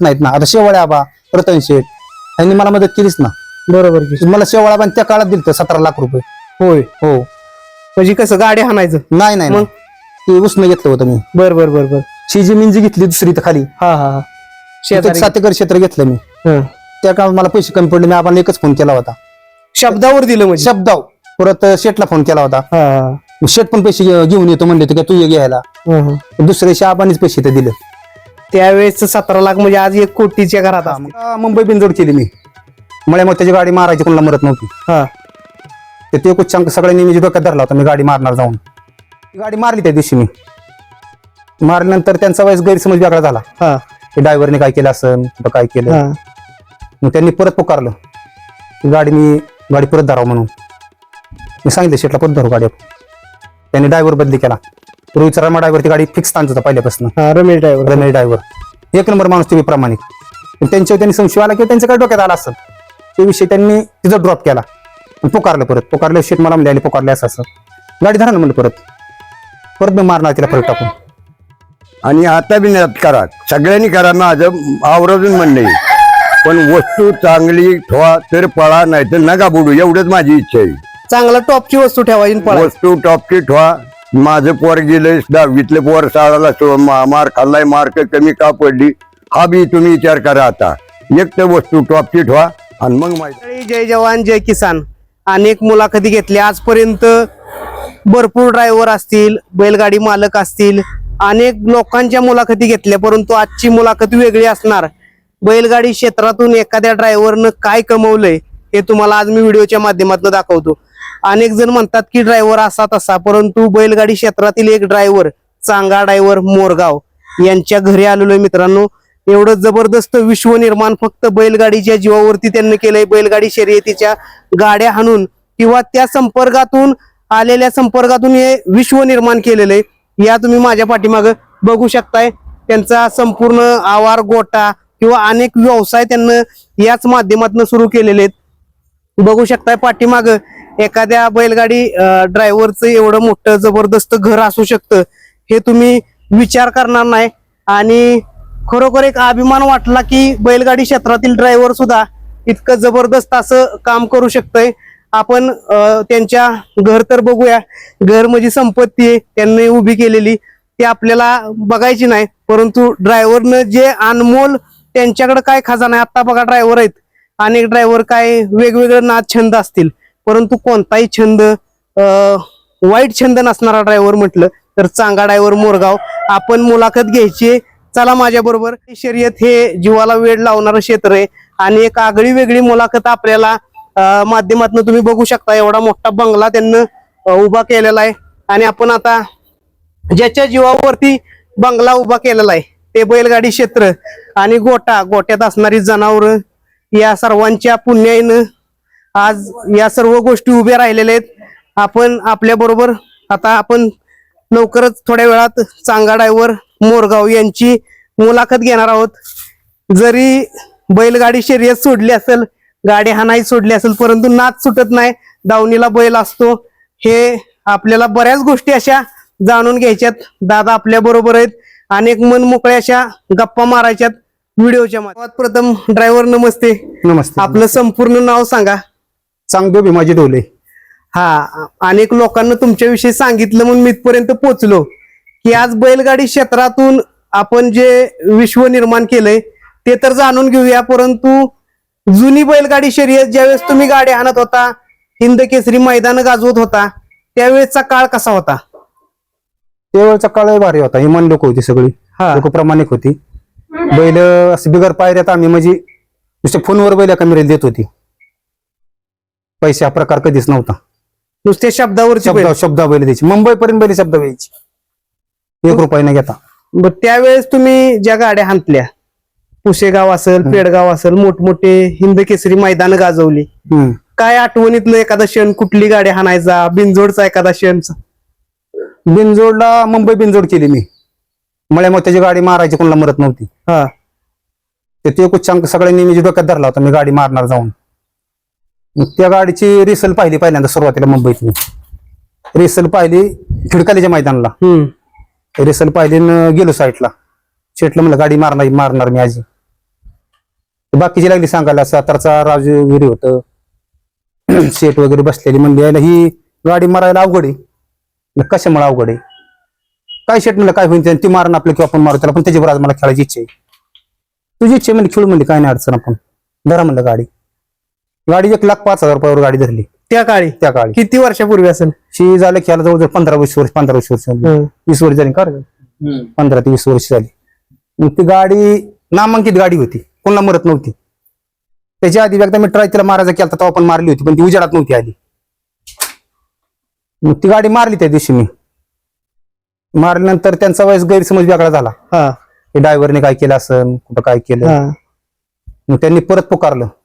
नाहीत ना. आता शेवळ्या आबा रतन शेठ यांनी मला मदत केलीच ना. बरोबर की. मला शेवळ्या आबांनी त्या काळात दिलं सतरा लाख रुपये. होय. हो. म्हणजे कसं गाडी हाणायचं? नाही नाही मग? नाही. ते उसनं घेतलं होतं मी. बर बर बर बर. शिजी मिंजी घेतली दुसरी तर खाली. हा हा हा. तिथं शेजारी. सात एकर क्षेत्र घेतलं मी. हं. त्या काळात मला पैसे कमी पडले. मी आपण एकच फोन केला होता. शब्दावर दिलं म्हणजे? शब्दाव परत शेटला फोन केला होता. हा शेट पण पैसे घे- घेऊन येतो म्हणले का तू ये घ्यायला. हं, हं. दुसऱ्या दिवशी आबांनीच पैसे ते दिले. त्यावेळेस सतरा लाख म्हणजे आज एक कोटीच्या घरात. मग मुंबई बिनजोड केली मी. मळ्यामुळे त्याची गाडी मारायची कोणाला मरत नव्हती. हा. तर ते कुच्चांक सगळ्यांनी मी डोक्यात धरला होता मी गाडी मारणार जाऊन. ती गाडी मारली त्या दिवशी मी. मारल्यानंतर त्यांचा वयस गैरसमज वेगळा झाला. हा. की ड्रायव्हरने काय केलं असं कुठं काय केलं? हा. मग त्यांनी परत पुकारलं. की गाडी मी गाडी परत धरावं म्हणून. मी सांगितलं शेटला परत धरू गाडी आपण. त्यांनी ड्रायव्हर बदली केला. रोहित रमा ड्रायव्हर ती गाडी फिक्स तांच होता पहिल्यापासून. हा रमेश ड्रायव्हर रमेश ड्रायव्हर एक नंबर माणूस तुम्ही प्रामाणिक. पण त्यांच्यावर त्यांनी संशय आला किंवा त्यांच्या काय डोक्यात आला असं ते विषय त्यांनी तिचा ड्रॉप केला. आणि पुकारलं परत. पुकारलं शेट मला म्हणले पुकारले असं असं. गाडी धरा ना म्हणलं परत. परत मी मारणार तिला परत टाकून. आणि आता बी नाही करा. सगळ्यांनी करा माझं आवर्जून म्हणणं पण वस्तू चांगली ठेवा तर पळा नाही तर नका बुडू. एवढंच माझी इच्छा आहे. चांगला टॉपची वस्तू ठेवायची आणि पळायचं. वस्तू टॉपची ठेवा. माझं पोर गेलंय दहावीतले पोर शाळाला मा- मार खाल्लाय मार्क कमी का पडली? हा बी तुम्ही विचार करा आता. एक तर वस्तू टॉपची ठेवा आणि मग माहिती. जय जवान जय किसान. अनेक मुलाखती घेतल्या. आजपर्यंत भरपूर ड्रायव्हर असतील बैलगाडी मालक असतील अनेक लोकांच्या मुलाखती घेतल्या परंतु आजची मुलाखत वेगळी असणार. बैलगाडी क्षेत्रातून एखाद्या ड्रायव्हरनं काय कमवलंय हे तुम्हाला आज मी व्हिडिओच्या माध्यमातून दाखवतो. अनेक जण म्हणतात की ड्रायव्हर असा तसा परंतु बैलगाडी क्षेत्रातील एक ड्रायव्हर चांगा ड्रायव्हर मोरगाव यांच्या घरी आलेलो आहे मित्रांनो. एवढं जबरदस्त विश्व निर्माण फक्त बैलगाडीच्या जीवावरती त्यांनी केलंय. बैलगाडी शर्यतीच्या गाड्या हाणून किंवा त्या संपर्कातून आलेल्या संपर्कातून हे विश्व निर्माण केलेलं आहे. या तुम्ही माझ्या पाठीमागं बघू शकताय. त्यांचा संपूर्ण आवार गोटा किंवा अनेक व्यवसाय त्यांना याच माध्यमातून सुरू केलेले आहेत. बघू शकताय पाठीमाग एखाद्या बैलगाडी ड्रायव्हरचं एवढं मोठं जबरदस्त घर असू शकतं हे तुम्ही विचार करणार नाही. आणि खरोखर एक अभिमान वाटला की बैलगाडी क्षेत्रातील ड्रायव्हर सुद्धा इतकं जबरदस्त असं काम करू शकतंय. आपण त्यांच्या घर तर बघूया. घर म्हणजे संपत्ती आहे त्यांनी उभी केलेली. ती आपल्याला बघायची नाही परंतु ड्रायव्हरनं जे अनमोल त्यांच्याकडे काय खजाना आहे आत्ता बघा ड्रायव्हर आहेत. अनेक ड्रायव्हर काय वेगवेगळे नाद छंद असतील. परंतु कोणताही छंद वाईट छंद नसणारा ड्रायव्हर म्हटलं तर चांगा ड्रायव्हर मोरगाव. आपण मुलाखत घ्यायची. चला माझ्या बरोबर. शर्यत हे जीवाला वेळ लावणारं क्षेत्र आहे. आणि एक आगळी वेगळी मुलाखत आपल्याला माध्यमातून तुम्ही बघू शकता. एवढा मोठा बंगला त्यांना उभा केलेला आहे. आणि आपण आता ज्याच्या जीवावरती बंगला उभा केलेला आहे ते बैलगाडी क्षेत्र. आणि गोटा गोट्यात असणारी जनावर या सर्वांच्या पुण्याईनं आज या सर्व गोष्टी उभ्या राहिलेल्या आहेत. आपण आपल्या बरोबर आता आपण लवकरच थोड्या वेळात चांगा ड्रायव्हर मोरगाव यांची मुलाखत घेणार आहोत. जरी बैलगाडी शर्यत सोडली असेल गाडी हाणाई सोडली असेल परंतु नाच सुटत नाही दावणीला बैल असतो. हे आपल्याला बऱ्याच गोष्टी अशा जाणून घ्यायच्यात. दादा आपल्या बरोबर आहेत. अनेक मन मोकळ्या अशा गप्पा मारायच्यात. व्हिडिओच्या माध्यमात प्रथम ड्रायव्हर नमस्ते. नमस्ते. आपलं संपूर्ण नाव सांगा. चांगदेव भीमाजी डोले. हा अनेक लोकांना तुमच्याविषयी सांगितलं म्हणून मी इथपर्यंत पोहोचलो की आज बैलगाडी क्षेत्रातून आपण जे विश्व निर्माण केलंय ते तर जाणून घेऊया परंतु जुनी बैलगाडी शर्यत ज्यावेळेस तुम्ही गाडी आणत होता हिंद केसरी मैदान गाजवत होता त्यावेळेसचा काळ कसा होता? त्यावेळेचा काळ भारी होता. इमान लोक होती सगळी. हा. लोक प्रामाणिक होती. बैल असं बिगर पायऱ्यात आम्ही म्हणजे नुसते फोनवर बैल एका मिळेल देत होती. पैसे हा प्रकार कधीच नव्हता. नुसत्या शब्दावरची बैल. शब्द शब्द बैल द्यायची. मुंबईपर्यंत बैल शब्द द्यायची एक रुपये न घेता. त्यावेळेस तुम्ही ज्या गाड्या हाणल्या पुशेगाव असेल पेडगाव असेल मोठमोठे हिंद केसरी मैदान गाजवली. हम्म. काय आठवणीतलं एखादा क्षण कुठली गाडी हाणायचा बिनजोडचा एखादा क्षण बिनजोडला मुंबई बिनजोड केली मी. मळ्यामुळे त्याची गाडी मारायची कोणाला मरत नव्हती. हा. तर ते कुच्चांक सगळ्यांनी मी डोक्यात धरला होता मी गाडी मारणार जाऊन. त्या गाडीची रिसल पाहिली पहिल्यांदा सुरुवातीला मुंबईत मी रिसल पाहिली खिडकालीच्या मैदानाला. रिसल पाहिली न गेलो साईडला. शेटलं म्हणलं गाडी मारणार मारणार मी आजी. बाकीची लागली सांगायला सातारचा राजगिरी होतं. शेट वगैरे बसलेली म्हणली याला ही गाडी मारायला अवघड आहे. कशामुळे अवघड आहे? काय शेट म्हणलं काय होईल ते- ती मारण आपलं किंवा आपण मारू त्याला पण त्याच्यावर आज मला खेळायची इच्छा आहे. तुझी इच्छा आहे म्हणजे खेळू म्हणली काय नाही अडचण आपण. धरा म्हणलं गाडी. गाडी एक लाख पाच हजार रुपयावर गाडी धरली. त्या काळी? त्या काळी. किती वर्षापूर्वी असेल? शी झालं खेळायला जवळजवळ पंधरा वीस वर्ष पंधरा वीस वर्ष झाली. हं. वीस वर्ष झाली का रे? पंधरा ते वीस वर्ष झाली. मग ती गाडी नामांकित गाडी होती. कोणाला मरत नव्हती. त्याच्या आधी एकदा मी ट्राय तिला मारायचा केला तेव्हा पण मारली होती पण ती उजेडात नव्हती आली. मग ती गाडी मारली त्या दिवशी मी. मारल्यानंतर त्यांचा वयस गैरसमज वेगळा झाला. हा. की ड्रायव्हरने काय केलं असं कुठं काय केलं? हा. मग त्यांनी परत पुकारलं. की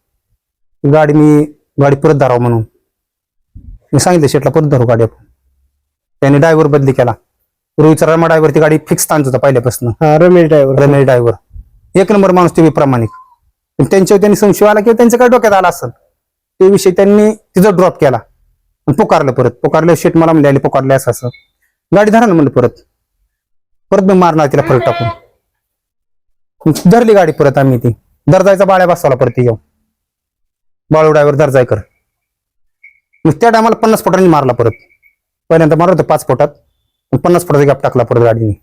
गाडी मी गाडी परत धराव म्हणून. मी सांगितलं शेटला परत धरू गाडी आपण. त्यांनी ड्रायव्हर बदली केला. रोहितचा रमा ड्रायव्हर ती गाडी फिक्स ताणत होता पहिल्यापासून. हा रमेश ड्रायव्हर रमेश ड्रायव्हर एक नंबर माणूस ते प्रामाणिक. पण त्यांच्यावर त्यांनी संशय आला किंवा त्यांच्या काय डोक्यात आला असेल ते विषय त्यांनी तिचा ड्रॉप केला. पुकारलं परत. पुकारलं शेट मला म्हणले पुकारले असं असं. गाडी धरा ना म्हणलं परत. परत मी मारणार तिला परत टाकून. धरली गाडी परत आम्ही ती. दर्जायचा बाळ्या बसवला परत ती येऊन. बाळू ड्रायव्हर दर्जायकर मग त्या टायमाला पन्नास फुटांनी मारला परत. पहिल्यांदा मारत होतं पाच फुटात. पण पन्नास फुटाचा गॅप टाकला परत गाडीने.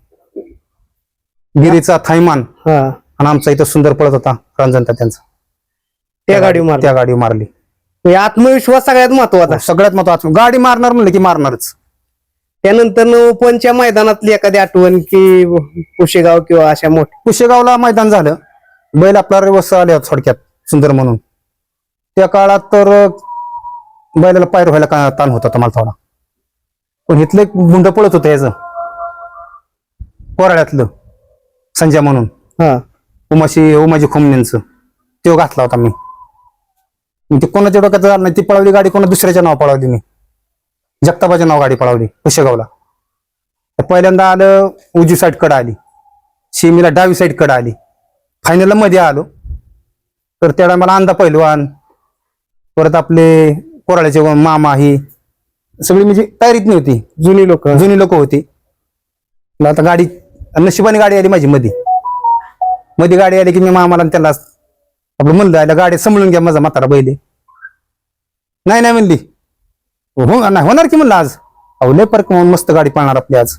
गिरीचा थायमान हा. आणि आमचा इथं सुंदर पळत होता रंजनता त्यांचा त्या गाडी मार त्या गाडी मारली. आत्मविश्वास सगळ्यात महत्त्वाचा. सगळ्यात महत्वाचं. गाडी मारणार म्हणलं की मारणारच. त्यानंतर ओपनच्या मैदानातली एखादी आठवण की पुशेगाव किंवा अशा मोठ्या कुशेगावला मैदान झालं. बैल आपला रवस आले होते थोडक्यात सुंदर म्हणून. त्या काळात तर बैलाला पायर व्हायला का ताण होता मला थोडा. पण इथलं एक गुंड पळत होतं याचं. कोराड्यातलं संजय म्हणून. हा. उमाशी उमाजी खोमनेंचं तो घातला होता मी. मग ते कोणाच्या डोक्यात झालं नाही ती पळवली गाडी कोणा दुसऱ्याच्या नाव पळवली मी जगताबाच्या नाव गाडी पळवली तर पहिल्यांदा आलं उजवी साईडकडे आली. शिमीला डावी साईडकडे आली. फायनलला मध्ये आलो. तर त्या मला अंदा पहिलवान परत आपले कोराळ्याचे मामा ही सगळी म्हणजे तयारीत नव्हती. जुनी लोक. जुनी लोक होती. म्हणलं आता गाडी नशिबाने गाडी आली माझी मध्ये मध्ये गाडी आली की मी मामाला त्याला आपलं म्हणलं आलं गाडी सांभाळून घ्या माझा म्हातारा बैले. नाही नाही म्हणली. हो नाही होणार की म्हणलं आज. अहो लय परक म्हणून मस्त गाडी पाळणार आपली आज.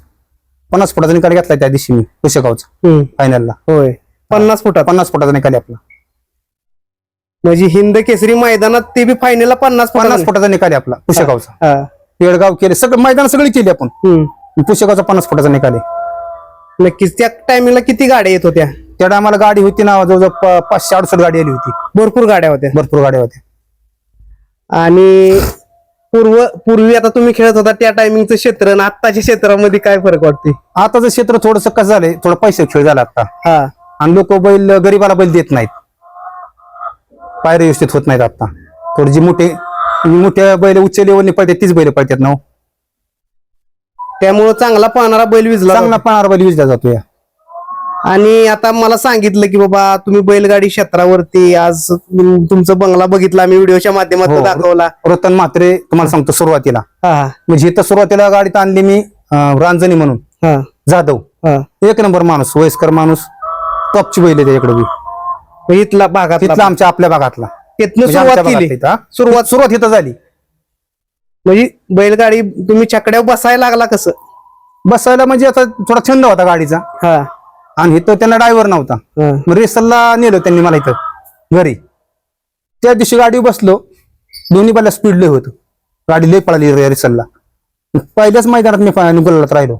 पन्नास फुटाचा निकाल घेतला त्या दिवशी मी कुशेगावचा फायनलला होय. पन्नास फुटात पन्नास फुटाचा निकाल आपला. म्हणजे हिंद केसरी मैदानात ते बी फायनलला पन्नास पन्नास फुटाचा निकाल आहे आपला कुशेगावचा हा. पेडगाव केले सगळं मैदान सगळी केली आपण. हम्म. कुशेगावचा पन्नास फुटाचा निकाल आहे नक्कीच त्या टायमिंगला किती गाड्या येत होत्या? त्या टायमाला गाडी होती ना जवळजवळ प- पाचशे अडुसष्ट गाडी आली होती. भरपूर गाड्या होत्या. भरपूर गाड्या होत्या. आणि पूर्व पूर्वी आता तुम्ही खेळत होता त्या टायमिंगचं क्षेत्र आणि आत्ताच्या क्षेत्रामध्ये काय फरक वाटते आताचं क्षेत्र थोडस कसं झालंय थोडं पैसे खेळ झाला आता. हा. आणि लोक बैल गरीबाला बैल देत नाहीत. पायरे व्यवस्थित होत नाहीत आता. थोडी जी मोठे मोठ्या बैल उच्च लेवलने पळतात तीच बैल पळतात ना हो. त्यामुळं चांगला पाहणारा बैल विजला चांगला पाहणार बैल विजला जातो या आणि आता मला सांगितलं की बाबा तुम्ही बैलगाडी क्षेत्रावरती आज तुम- तुमचं बंगला बघितला मी व्हिडिओच्या माध्यमातून हो. दाखवला. रतन म्हात्रे तुम्हाला सांगतो सुरुवातीला. हा म्हणजे इथं सुरुवातीला गाडीत आणली मी अं, रांजणी म्हणून. हा. जाधव. हा. एक नंबर माणूस वयस्कर माणूस टॉपची बैल आहे त्याच्याकडे बी. इथला भागात तिथला आमच्या आपल्या भागातला. तिथनं म्हणजे सुरुवात आमच्या केली. भागातला इथं, हा. सुरुवात सुरुवात इथं झाली. म्हणजे बैलगाडी तुम्ही छकड्यावर बसायला लागला कसं? बसायला म्हणजे आता थोडा छंद होता गाडीचा. हा. आणि इथं त्यांना ड्रायव्हर नव्हता. हा. मग रेसलला नेलं त्यांनी मला इथं घरी. त्या दिवशी गाडीवर बसलो. दोन्ही बाला स्पीड लय होतं. गाडी लय पळाली रे- रेसलला. पहिल्याच मैदानात मी गुलालात राहिलो.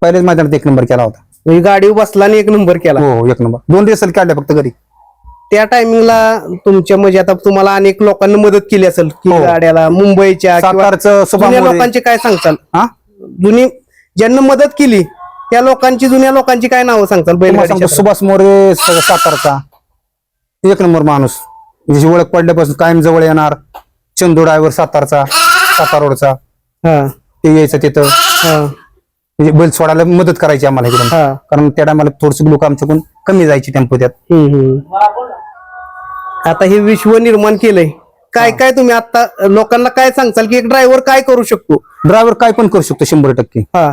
पहिल्याच मैदानात एक नंबर केला होता. म्हणजे गाडीवर बसला आणि एक नंबर केला. हो एक नंबर. दोन रेसल काढल्या फक्त घरी. त्या टायमिंगला तुमच्या म्हणजे आता तुम्हाला अनेक लोकांनी मदत केली असेल की हो. गाड्याला मुंबईच्या किंवा सातारचं जुन्या. लोकांची काय सांगताल? हा? जुनी ज्यांना मदत केली त्या लोकांची जुन्या लोकांची काय नावं सांगताल तुम्हाला बैलगाडी सांगतो क्षेत्रात? सुभाष मोरे स- सातारचा. एक नंबर माणूस. त्याची ओळख पडल्यापासून कायम जवळ येणार. चंदू ड्रायव्हर सातारचा सातार रोडचा. हा. ते यायचं तिथं. हा. म्हणजे बैल सोडायला मदत करायची आम्हाला इकडून. हा. कारण त्या टायमाला थोडस लोक आमच्याकडून कमी जायची टेम्पो त्यात. हम्म, हम्म. आता हे विश्व निर्माण केलंय. काय काय तुम्ही आता लोकांना काय सांगताल की एक ड्रायव्हर काय करू शकतो? ड्रायव्हर काय पण करू शकतो शंभर टक्के. हा.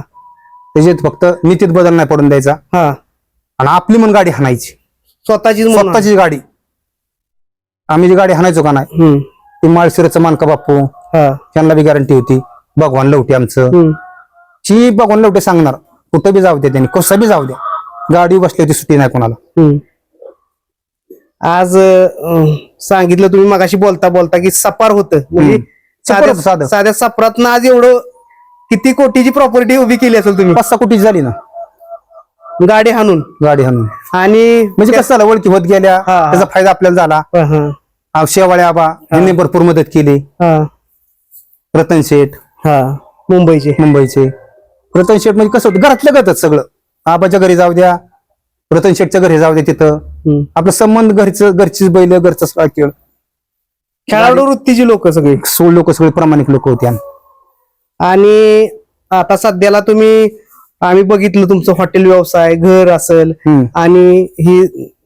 त्याच्यात फक्त नीतीत बदल नाही पडून द्यायचा. हा. आणि आपली पण गाडी हाणायची. म्हणून. स्वतःची गाडी. आम्ही जी गाडी हाणायचो का नाही हम्म, ती माळशिरचं मानका बापू हा, त्यांना बी गॅरंटी होती. भगवान लवटे आमचं. हम्म, ची भगवान लवटे सांगणार कुठं बी जाऊ दे त्यांनी कसं बी जाऊ द्या गाडी बसली होती सुट्टी नाही कोणाला. हम्म. आज अं, सांगितलं तुम्ही मगाशी बोलता बोलता की सपार होतं. म्हणजे हम्म. सपार होतं, साध्या साधं. साध्या सपरात आज एवढं किती कोटीची प्रॉपर्टी उभी केली असेल तुम्ही? पाच सहा कोटीची झाली ना. गाडी हाणून. गाडी हाणून. आणि म्हणजे कसं झालं ओळखी होत गेल्या हा, हा. त्याचा फायदा आपल्याला झाला. हा, आ, शेवाळे आबा यांनी भरपूर मदत केली. हा, रतन शेठ हा. मुंबईचे. मुंबईचे. रतन शेठ म्हणजे कसं होतं? घरातलं गतच सगळं. आबाच्या घरी जाऊ द्या रतन शेठच्या घरी जाऊ द्या तिथं. आपलं संबंध घरचं घरचीच बैल घरचं खेळ खेळाडू वृत्तीची लोक सगळी. सोळ लोक सगळे प्रामाणिक लोक होते आणि आता सध्याला तुम्ही आम्ही बघितलं तुमचं हॉटेल व्यवसाय घर असेल. आणि ही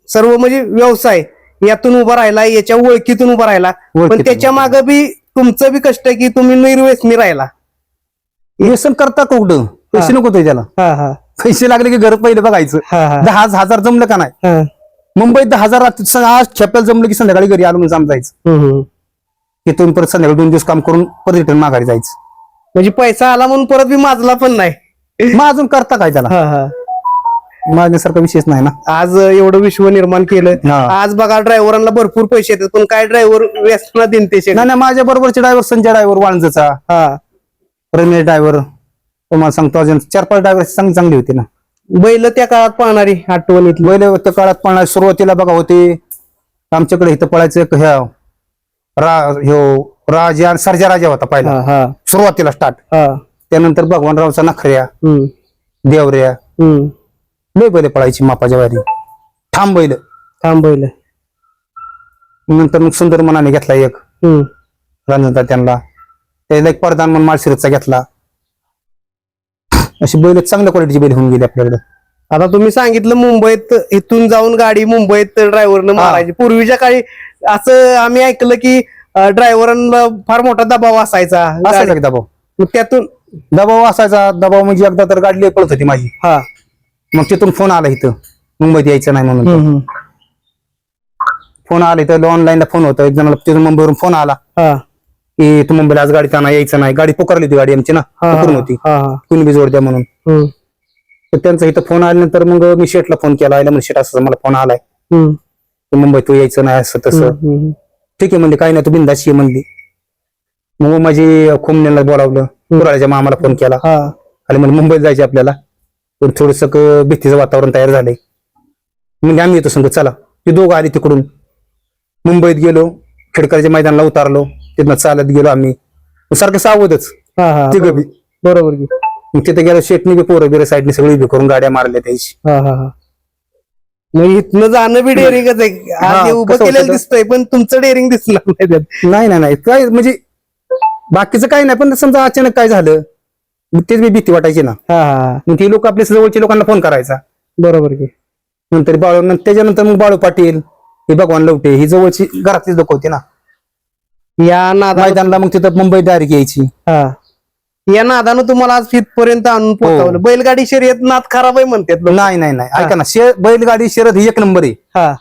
सर्व म्हणजे व्यवसाय यातून उभा राहिला याच्या ओळखीतून उभा राहिला. पण. त्याच्यामागे बी तुमचं बी कष्ट आहे की तुम्ही निर्व्यसनी राहिला. व्यसन करता कुठं? पैसे नको होते त्याला. हा हा. पैसे लागले की घर पहिले बघायचं. हा हा. दहा हजार जमलं का नाही? हा. मुंबईत दहा हजार रात्री स- आज खेप्याला जमलं की संध्याकाळी घरी आलो म्हणून जायचं. हम्म, हम्म. तिथून परत संध्याकाळी दोन दिवस काम करून परत रिटर्न माघारी जायचं. म्हणजे पैसा आला म्हणून परत बी माजला पण नाही. मग अजून करता काय त्याला? हा हा. मागण्यासारखा विषयच नाही ना. आज एवढं विश्व निर्माण केलं. हा. आज बघा ड्रायव्हरांना भरपूर पैसे येतात पण काय ड्रायव्हर व्यसना देईन ते नाही नाही माझ्या बरोबरचे ड्रायव्हर संजय ड्रायव्हर वाणजचा. हा. रमेश ड्रायव्हर. तुम्हाला सांगतो अजून चार पाच ड्रायव्हर चांगली चांगली होती ना. बैल त्या काळात पाहणारी आठवणीतली पहिले त्या काळात पळणार सुरुवातीला बघा होते आमच्याकडे इथं पळायचं एक ह्या रा ह्यो राजा आणि सर्जा राजा होता पहिला. हा सुरुवातीला स्टार्ट हा. त्यानंतर भगवानरावचा नखऱ्या हम्म. देवऱ्या हम्म. लय बैल पळायची मापाच्या वारी ठाम बैल. थांब बैल. नंतर मग सुंदर मनाने घेतला एक. हम्म. रंजनता त्यांना. त्याला एक परदान म्हणून माळशिरतचा घेतला. अशी बैल चांगल्या क्वालिटीची बैल होऊन गेली आपल्याकडे. आता तुम्ही सांगितलं मुंबईत इथून जाऊन गाडी मुंबईत ड्रायव्हरनं मारायची. पूर्वीच्या काळी असं आम्ही ऐकलं की ड्रायव्हरांना फार मोठा दबाव असायचा. असायचा गाडी- की दबाव. मग त्यातून दबाव असायचा. दबाव म्हणजे एकदा तर गाडी पळत होती माझी. हा. मग तिथून फोन आला इथं. मुंबईत यायचं नाही म्हणून. फोन आला इथं. ऑनलाईनला फोन होता. एक जणाला तिथून मुंबईवरून फोन आला. हा. की तू मुंबईला आज गाडी त्यांना यायचं नाही. गाडी पुकारली होती गाडी आमची ना. हा, पुकरून होती. हा, हा. कुणी बी जोड द्या म्हणून. हम्म, तर त्यांचा इथं फोन आल्यानंतर मग मी शेटला फोन केला. आयला म्हणजे शेट असं मला फोन आलाय. हम्म, की मुंबईत तू यायचं नाही असं तसं. हम्म, ठीक आहे म्हणली. काही नाही तू बिंदाशी म्हणली. मग माझी खुमण्याला बोलावलं. कुराळ्याच्या मामाला फोन केला. हा. आणि म्हणजे मुंबईत जायचे आपल्याला. पण थोडस भीतीचं वातावरण तयार झालंय. म्हणजे आम्ही येतो संग चला. ती दोघं आली तिकडून. मुंबईत गेलो. खेडकरच्या मैदानाला उतारलो. तिथनं चालत गेलो आम्ही. सारखं सावधच. हा हा. तिघं बी. बरोबर की. मग तिथे गेलो शेटनी बी पोरं बिरं साईडने सगळी उभी करून गाड्या मारल्या त्याची. हा हा हा. मग इथनं जाणं बी डेअरिंगच आहे. उभं कसं होतं केलेलं तर? दिसतंय पण तुमचं डेअरिंग दिसलं नाही त्यात. नाही नाही नाही. काय म्हणजे बाकीचं काही नाही पण समजा अचानक काय झालं मग तेच बी भीती वाटायची ना. हा हा. मग ती लोक आपल्या जवळच्या लोकांना फोन करायचा. बरोबर की. नंतर बाळू नंतर त्याच्यानंतर मग बाळू पाटील हे भगवान लवटे ही जवळची घरातलीच लोक होती ना. या नादानं मैदानला मग तिथं मुंबई डायरेक्ट यायची हा. या नादानं तुम्हाला आज फितपर्यंत आणून पोहोचवलं. बैलगाडी शर्यत नाद खराब आहे म्हणतात लोक. नाही नाही नाही. ऐका ना शे बैलगाडी शर्यत ही एक नंबर आहे. हा.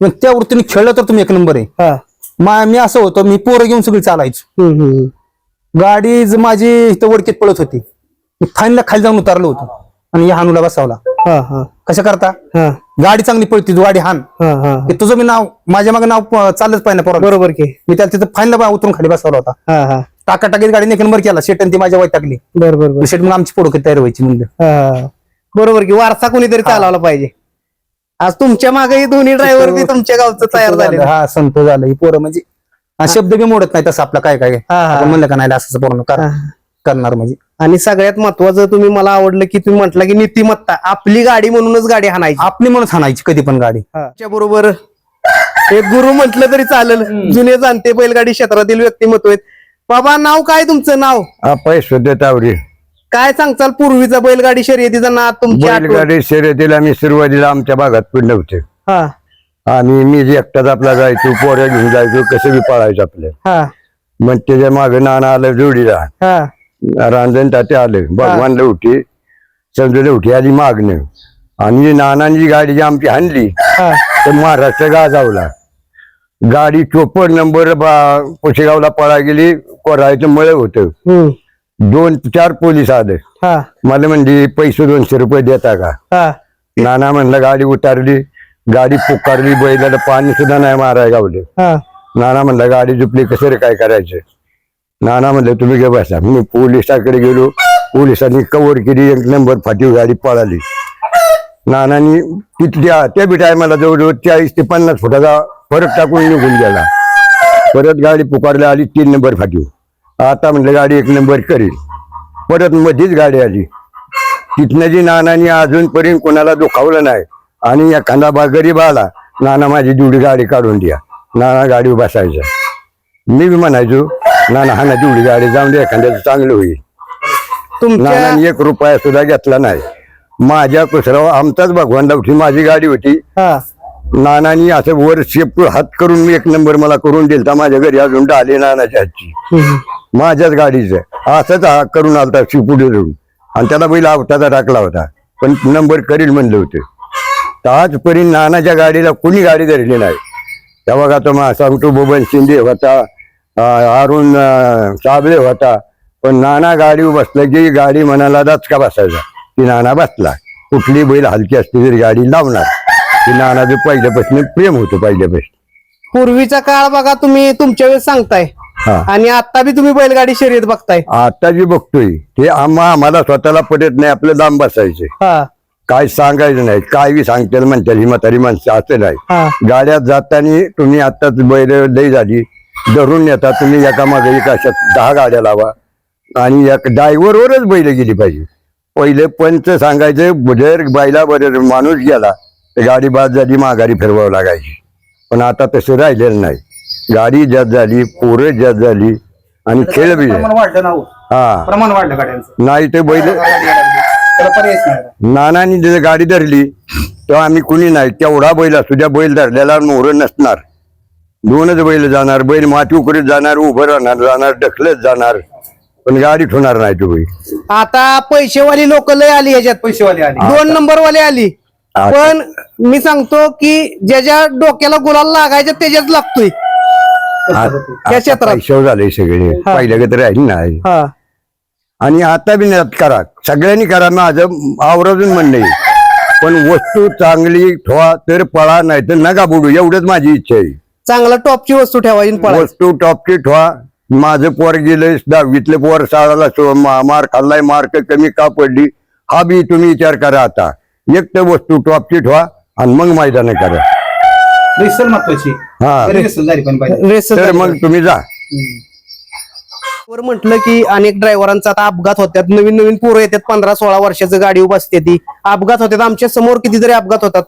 पण त्या वृत्तीने खेळलं तर तुम्ही एक नंबर आहे. हा. मा- मी असं होतो मी पोरं घेऊन सगळी चालायचो. हम्म, हम्म. गाडी ज- माझी इथं वडकीत पळत होती. मी खाली जाऊन उतारलो होतो. आणि या हानूला बसावला. हा हा. कशा करता? हा. गाडी चांगली पळती तू गाडी हान हा हा. की तुझं मी नाव माझ्या मागे नाव प- चाललंच पाहिजे पोरा बरोबर की. मी त्याला तिथं फाईनला उतरून खाली बसवला होता. हा हा. टाका टाकीत गाडीने एक नंबर केला शेटन ती माझ्या वय टाकली शेट मग आमची पोडक तयार व्हायची म्हणलं. हा. बरोबर की वारसा कोणीतरी चालवला पाहिजे. आज तुमच्या मागे ही दोन्ही ड्रायव्हर बी तुमच्या गावचं तयार झाले. हा संत झालं. ही पोरं म्हणजे हा शब्द बी मोडत नाही तसं आपलं काय काय. हा, हा. आपण म्हणलं का नाही असं पूर्ण कर- करणार म्हणजे. आणि सगळ्यात महत्वाचं तुम्ही मला आवडलं की तुम्ही म्हटलं की नीतिमत्ता. आपली गाडी म्हणूनच गाडी हाणायची. आपली म्हणून हाणायची कधी पण गाडी. त्याच्या बरोबर एक गुरु म्हटलं तरी चालेल. जुने जाणते बैलगाडी क्षेत्रातील व्यक्तिमत्व आहेत. बाबा नाव काय तुमचं? नाव? पैसे काय सांगचाल पूर्वीचा बैलगाडी शर्यतीचं नाव तुमची आठवण? बैलगाडी शर्यतीला मी सुरुवातीला आमच्या भागात पडले होते. हा. आणि मी जे एकटाच आपला जायचो पोऱ्या घेऊन जायचो कसं बी पळायचं आपलं. हा. मग त्याच्यामागे नाना आलं जोडीला. हा. रांजण ताते आले. भगवान लवटी समजा लवटी आली मागणं. आणि नानांची गाडी जी आमची हाणली तर महाराष्ट्र गाजावला. गाडी चोपड नंबर पुशेगावला पळा गेली कोरायचं मळ होतं. दोन चार पोलीस आले. हा. मला म्हणजे पैसे दोनशे रुपये देता का? नाना म्हणलं गाडी उतारली. गाडी पुकारली बैलाला पाणी सुद्धा नाही माराय गावले नाना म्हणलं गाडी झुपली कसं रे काय करायचं? नाना म्हणलं तुम्ही घे बसा. मी पोलिसाकडे गेलो. पोलिसांनी कव्हर केली एक नंबर फाटीव गाडी पळाली. नानानी तिथल्या त्या बी टायमाला जवळजवळ चाळीस ते पन्नास फुटाचा फरक टाकून निघून गेला. परत गाडी पुकारली आली तीन नंबर फाटीव आता म्हणलं गाडी एक नंबर करील. परत मध्येच गाडी आली. तिथनं जी नानानी अजूनपर्यंत कोणाला दुखावलं नाही आणि एखादा बा गरीब आला नाना माझी जेवढी गाडी काढून द्या. नाना गाडी बसायचं. मी बी म्हणायचो नाना हा ना जेवढी गाडी जाऊन द्या एखाद्याचं चांगलं होईल. तुमच्या नानाने एक रुपया सुद्धा घेतला नाही. माझ्या कुसराव आमचाच भगवान लावठी माझी गाडी होती. हा. नानानी असं वर शेप हात करून मी एक नंबर मला करून दिलता माझ्या घरी अजून डाले नानाच्या हातची हम्म. माझ्याच गाडीचं. असंच हा करून आलता शिपुढे धरून. आणि त्याला बैल आवताचा टाकला होता. पण नंबर करील म्हणलं होतं. तर आजपर्यंत नानाच्या गाडीला कोणी गाडी धरली नाही. तेव्हा का तो मा सांगतो बोबन शिंदे होता. अरुण साबळे होता पण नाना गाडीवर बसलं की गाडी मनाला दचका बसायचा. की नाना बसला. कुठली बैल हलकी असली तरी गाडी लावणार. की नानाचं पहिल्यापासून प्रेम होतं पहिल्यापासून. पूर्वीचा काळ बघा तुम्ही तुमच्या वेळेस सांगताय. हा. आणि आता बी तुम्ही बैलगाडी शर्यत बघताय. आता जी बघतोय ते आम्हा आम्हाला स्वतःला पटत नाही आपलं लांब बसायचे. हा. काय सांगायचं नाही काय बी सांगतील म्हणतात ही म्हातारी माणसं असं नाही. हा. गाड्यात जाताना तुम्ही आताच बैल लई झाली. धरून येता तुम्ही एका मागे एका अशा दहा गाड्या लावा. आणि एक ड्रायव्हरवरच बैल गेली पाहिजे. पहिले पंच सांगायचं जर बैला बरं माणूस गेला तर गाडी बाद झाली माघारी फिरवावं लागायची. पण आता तसं राहिलेलं नाही. गाडी जास्त झाली पोरं जास्त झाली आणि खेळ बी हो. हा. प्रमाण वाढलं गाड्यांचं. नाही ते बैल त्याला पर्यायच नाही नानानी जर गाडी धरली तेव्हा आम्ही कुणी नाही. तेवढा बैल असू द्या बैल धरलेला मोर नसणार. दोनच बैल जाणार बैल माती उकरीत जाणार उभं राहणार जाणार ढकलत जाणार. पण गाडी ठेवणार नाही तो बैल आता पैसेवाली लोक लय आली ह्याच्यात पैसेवाले आले. दोन नंबर वाले आली पण मी सांगतो की ज्याच्या डोक्याला गुलाल लागायचं त्याच्याच लागतोय. या क्षेत्रात. पैशाव झाले सगळे. हा. पहिल्या तर राहील नाही हा. आणि आता बी करा. सगळ्यांनी करा. माझं आवर्जून म्हणणं आहे. पण वस्तू चांगली ठेवा तर पळा नाही तर नका बुडू. एवढंच माझी इच्छा आहे. चांगला टॉपची वस्तू ठेवायची. वस्तू टॉपची ठेवा. माझं पोर गेलंय दहावीतले पोर शाळाला मार खाल्लाय मार्क कमी का पडली? हा बी तुम्ही विचार करा आता. एक तर वस्तू टॉपची ठेवा आणि मग मैदान करा. रिसल महत्वाची. हा. रिसल तर मग तुम्ही जा. वर म्हटलं की अनेक ड्रायव्हरांचा आता अपघात होतात. नवीन नवीन पोरं येतात पंधरा सोळा वर्षाचं गाडी उभा असते ती. अपघात होतात. आमच्यासमोर कितीतरी अपघात होतात.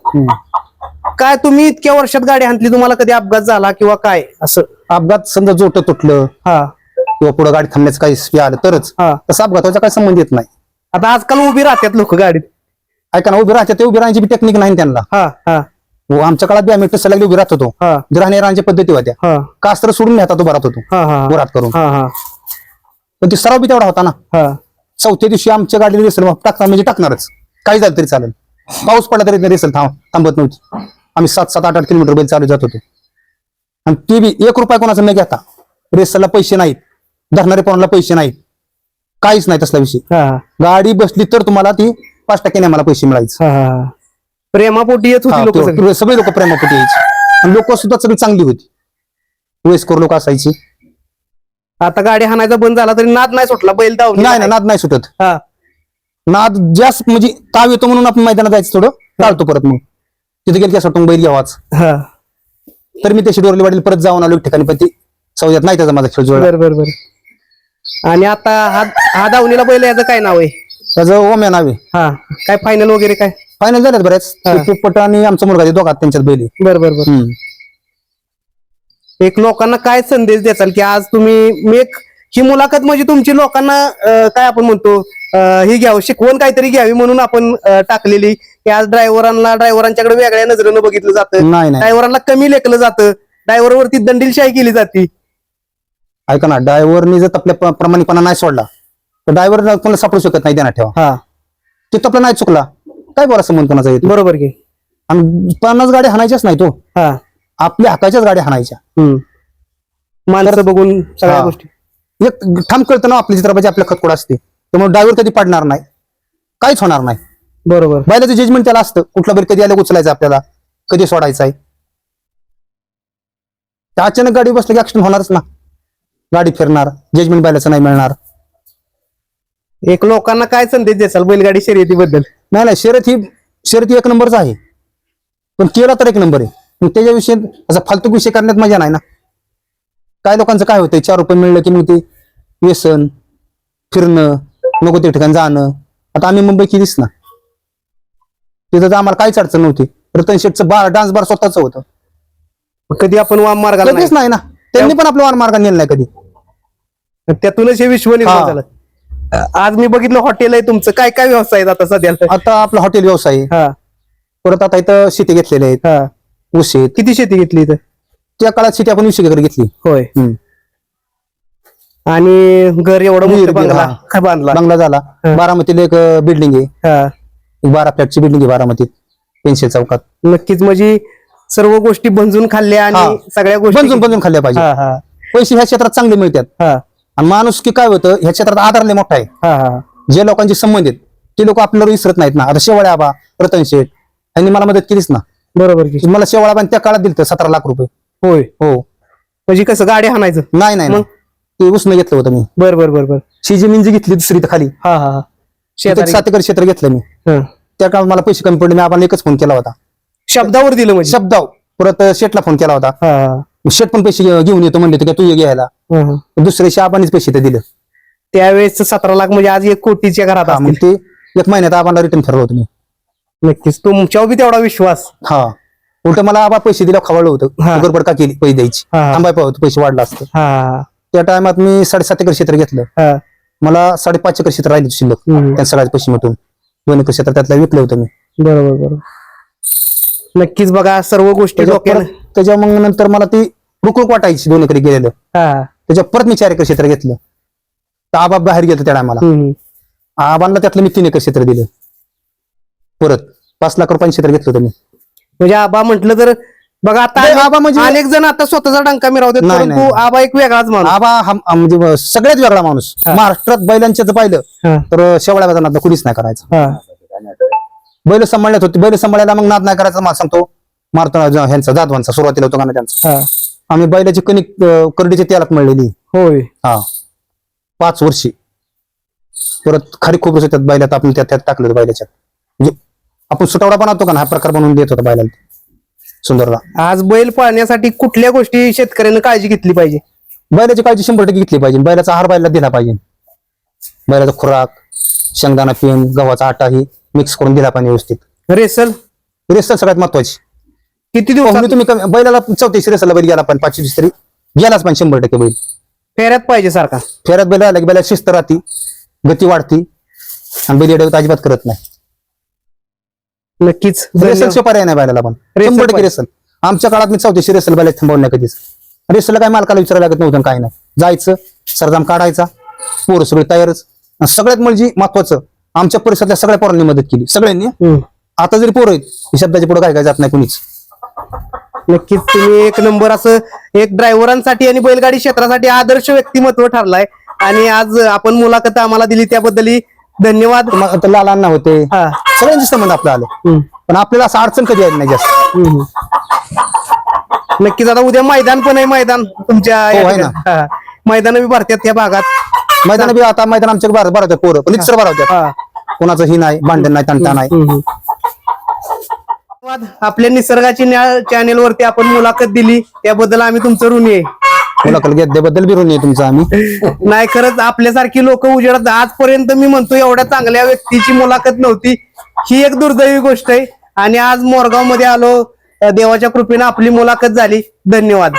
काय तुम्ही इतक्या वर्षात गाडी हाणली तुम्हाला कधी अपघात झाला किंवा काय? असं अपघात समजा जोट तुटलं हा. किंवा पुढे गाडी थांबण्याचं काही स्पी आलं तरच हा. तसं अपघाताचा काही संबंध येत नाही. आता आजकाल उभी राहतात लोक गाडीत. ऐका ना उभी राहते ते उभी राहण्याची टेक्निक नाही त्यांना. हा हा. व आमच्या काळात बी आम्ही टसला उभी राहत होतो. हा. राहणे राहण्याच्या पद्धती होत्या. हा. कास्त्र सोडून मी हातात उभा राहत होतो. हा हा. वरात करून. हा हा. पण ती सराव बी तेवढा होता ना. हा. चौथ्या दिवशी आमच्या गाडीला रेसल टाकणार म्हणजे टाकणारच. काही झालं तरी चालेल. पाऊस पडला तरी रेसल थांब थांबत नव्हती. आम्ही सात सात आठ आठ किलोमीटर बैल चालू जात होतो. आणि ते बी एक रुपया कोणाचा न घेता रेसलला पैसे नाहीत. धरणारे कोणाला पैसे नाहीत. काहीच नाही तसला विषय. हा. गाडी बसली तर तुम्हाला ती पाच टक्क्याने आम्हाला पैसे मिळायचे. प्रेमापोटी येत होती लोक सगळे. लोक प्रेमापोटी यायचे. आणि लोक सुद्धा सगळी चांगली होती. वयस्कर लोक असायची. आता गाडी हाणायचा बंद झाला तरी नाद नाही सुटला बैल धावून नाही ना नाद नाही सुटत. हा. नाद जास्त म्हणजे ताव येतो म्हणून आपण मैदानात जायचं थोडं. टाळतो परत मग. तिथे गेलं की असं वाटतं बैल घ्यावाच हा. तर मी त्याची डोरली वाडीला परत जाऊन आलो एक ठिकाणी पण ती सौद्यात नाही त्याचा माझा खेळ जुळला. बर बर बर. आणि आता हा हा दावणीला बैल याचं काय नाव आहे? त्याचं ओम्या नावे हा. काय फायनल वगैरे काय? फायनल झाल्यात बऱ्याच हा. ते पोपट आणि आमचा मुलगा ते दोघात त्यांच्यात बैली बर बर बर. एक लोकांना काय संदेश देताल की आज तुम्ही मी एक ही मुलाखत म्हणजे तुमची लोकांना अं, काय आपण म्हणतो अं, ही घ्यावं शिकवण काहीतरी घ्यावी म्हणून आपण अं, टाकलेली. की आज ड्रायव्हरांना ड्रायव्हरांच्याकडे वेगळ्या नजरेनं बघितलं जातं. नाही नाही. ड्रायव्हरांना कमी लेखलं जातं. ड्रायव्हर वरती दंडीलशाही केली जाते. ऐका ना ड्रायव्हरनी जर आपल्या प्र- प्रामाणिकपणा नाही सोडला तर ड्रायव्हर कोणाला सापडू शकत नाही त्यांना ठेवा. हा. ते आपला नाही चुकला काय बोला संबंध कोणाचा येतो? बरोबर की. आणि पन्नास गाड्या हाणायच्याच नाही तो. हा. आपल्या हकाच्याच गाड्या हाणायच्या. हम्म. माणसं बघून सगळ्या हा. गोष्टी. एक ठाम कळतं ना आपल्या चित्रापाची आपल्या खतकोड असते. त्यामुळे ड्रायव्हर कधी पडणार नाही. काहीच होणार नाही. बरोबर. बैलाचं जजमेंट त्याला असतं. कुठला बैल कधी आलं उचलायचं आपल्याला. कधी सोडायचं आहे. त्या अचानक गाडी बसलं की ऍक्सिडेंट होणारच ना. गाडी फिरणार जजमेंट बैलाचं नाही मिळणार. एक लोकांना काय संदेश देसाल बैलगाडी शर्यतीबद्दल? नाही नाही शर्यत ही शर्यत ही एक नंबरच आहे. पण केला तर एक नंबर आहे. मग त्याच्याविषयी असा फालतू विषय करण्यात मजा नाही ना. काय लोकांचं काय होतंय? चार रुपये मिळलं की मग ते व्यसन फिरणं नको ते ठिकाणी जाणं. आता आम्ही मुंबई केलीच ना? तिथं तर आम्हाला काहीच अडचण नव्हती. रतन शेटचं बार डान्स बार स्वतःच होतं. कधी आपण वाम मार्गाला कधीच नाही. ना. त्यांनी पण आपलं वान मार्ग नेलं नाही कधी. नाही. त्यातूनच हे विश्व निर्माण हा. झालं. अ, आज मी बघितलं हॉटेल आहे तुमचं. काय काय व्यवसाय आहेत आता सध्याला आता आपला हॉटेल व्यवसाय आहे. हा. परत आता इथं शेती घेतलेले आहेत. हा. ऊस आहेत. किती शेती घेतली इथं? त्या काळात शेती आपण वीस एकर घेतली. होय. हम्म. आणि घर एवढं विहीर, मोठं विहीर, बांधला बांधला. बंगला झाला. हा. बारामतीला एक बिल्डिंग आहे. हा. बारा फ्लॅटची बिल्डिंग आहे बारामतीत पेन्सिल चौकात. नक्कीच म्हणजे सर्व गोष्टी भंजून खाल्ल्या आणि. सगळ्या गोष्टी बनजून बनजून खाल्ल्या पाहिजे. हा हा. पैसे ह्या क्षेत्रात चांगले मिळतात. हा. आणि माणूस की काय होतं ह्या क्षेत्रात आधार लय मोठा आहे. हा हा. जे लोकांचे संबंध आहेत ते लोक आपल्याला विसरत नाहीत ना. आता शेवाळे आबा रतन शेठ यांनी मला मदत केलीच ना. बरोबर की. मला शेवाळा आबाने त्या काळात दिलं सतरा लाख रुपये. होय. हो. म्हणजे कसं गाडी हाणायचं नाही नाही नाही. मग? ते उसनं घेतलं होतं मी. बर बर बर बर. शिजी मिंजी घेतली दुसरी इथं खाली. हा हा हा. तिथं शेजारी. सात एकर क्षेत्र घेतलं मी. त्या काळात मला पैसे कमी पडले. मी आपण एकच फोन केला होता. शब्दावर दिलं म्हणजे? शब्दाव परत शेटला फोन केला होता. शेट पण पैसे घेऊन येतो म्हणले का तू ये घ्यायला. दुसऱ्या दिवशी आपणच पैसे ते दिले. त्यावेळेस सतरा लाख म्हणजे आज एक कोटीच्या घरात मग ते एक महिन्यात आपण रिटर्न फिरलो होतो मी. नक्कीच. तुमच्यावर बी तेवढा विश्वास. हा. उलट मला आबा पैसे दिला खवळलं होतं. गडबड का केली पैसे द्यायची. थांबाय पाहिजे होतं, पैसे वाढलं असतं. त्या टायमात मी साडेसात एकर क्षेत्र घेतलं. मला साडेपाच एकर क्षेत्र राहिले शिल्लक. त्या सगळ्याचे पैसे मिटून. दोन एकर क्षेत्र त्यातलं विकलं होतं मी. बरोबर बरोबर. नक्कीच बघा सर्व गोष्टी त्याच्या डोक्यानं परत- त्याच्या मग नंतर मला ती रुकरुक वाटायची दोन एकरी गेलेलं. हा. त्याच्या परत मी चार एकर क्षेत्र घेतलं. तर आबा बाहेर गेलं त्या टायमाला. हम्म. आबांना त्यातलं मी तीन एकर क्षेत्र दिलं. परत पाच लाख रुपयांचे क्षेत्र घेतलं होतं मी. म्हणजे आबा म्हटलं तर बघा आता नाही, आबा म्हणजे- अनेक जण आता स्वतःचा डंका मिरवतात नाही, परंतु नाही. आबा एक वेगळाच माणूस. आबा हा हा म्हणजे सगळ्यात वेगळा माणूस. हा. महाराष्ट्रात बैलांच्याच पाहिलं हा, तर शेवळ्या नाद कुणीच नाही करायचं. हा. बैल सांभाळण्यात होते बैल सांभाळायला मग नाद नाही करायचा मला सांगतो. मारतो ह्यांचा जाधवांचा सुरुवातीला होतो का ना त्यांचा. हा. आम्ही बैलाची कणिक अं, करडीच्या तेलात मळलेली. होय. हा. पाच वर्षी. परत खारी खूप त्यात बैलात आपण त्यात त्यात टाकलं होतं बैलाच्या. म्हणजे आपण सुटावडा बनवतो का ना हा प्रकार बनवून देत होता बैलाला. सुंदरला. आज बैल पाळण्यासाठी कुठल्या गोष्टी शेतकऱ्यानं काळजी घेतली पाहिजे? बैलाची काळजी शंभर टक्के घेतली पाहिजे. बैलाचा आहार बैला दिला पाहिजे. बैलाचा खुराक शेंगदाणा पेन गव्हाचा आटा ही मिक्स करून दिला पाहिजे व्यवस्थित. रेसल? रेसल सगळ्यात महत्वाची. किती दिवसात? तुम्ही कमी- बैलाला चौतीस रेसला बैल गेला पण पाचशे तरी गेलाच पण शंभर टक्के बैल. फेऱ्यात पाहिजे सारखा. फेऱ्यात बैल आला की बैला शिस्त राहती गती वाढती आणि बैल एवढं अजिबात करत नाही. नक्कीच. रेसलचे पर्याय नाही बैलाला पण. शंभर टक्के. रेसल. आमच्या काळात मी चौतीसशे रेसल बैला थांबवलं नाही कधीच. रेसलला काय मालकाला विचारायला लागत नव्हतं काय नाही. जायचं सरदाम काढायचा पोरं सगळे तयारच. सगळ्यात म्हणजे महत्वाचं आमच्या परिसरातल्या सगळ्या पोरांनी मदत केली. सगळ्यांनी. आता जरी पोरं आहेत ही शब्दाच्या पुढे काय काय जात नाही कुणीच. नक्कीच तुम्ही एक नंबर असं एक ड्रायव्हरांसाठी आणि बैलगाडी क्षेत्रासाठी आदर्श व्यक्तिमत्व ठरलाय. आणि आज आपण मुलाखत आम्हाला दिली त्याबद्दल धन्यवाद मग आता लालांना होते हा सगळ्यांचे संबंध आपलं आलं हम्म. पण आपल्याला असं अडचण कधी आली नाही जास्त हम्म. नक्कीच आता उद्या मैदान पण आहे मैदान तुमच्या या हो, ठिकाणी. हा. मैदान बी भरतात त्या भागात मैदान बी आता मैदान आमच्या बारा बारा होत्या पोरं पण सर बारा होत्या हा. कोणाचं ही नाही भांडण नाही तंटा नाही हम्म. धन्यवाद. आपल्या निसर्गाची चॅनेल वरती आपण मुलाखत दिली त्याबद्दल आम्ही तुमचं ऋणी आहे मुलाखत घेतल्याबद्दल बी ऋणी तुमचं आम्ही. नाही खरंच आपल्यासारखी लोक उजेडत आजपर्यंत मी म्हणतो एवढ्या चांगल्या व्यक्तीची मुलाखत नव्हती. ही एक दुर्दैवी गोष्ट आहे. आणि आज मोरगावमध्ये आलो देवाच्या कृपेनं आपली मुलाखत झाली. धन्यवाद.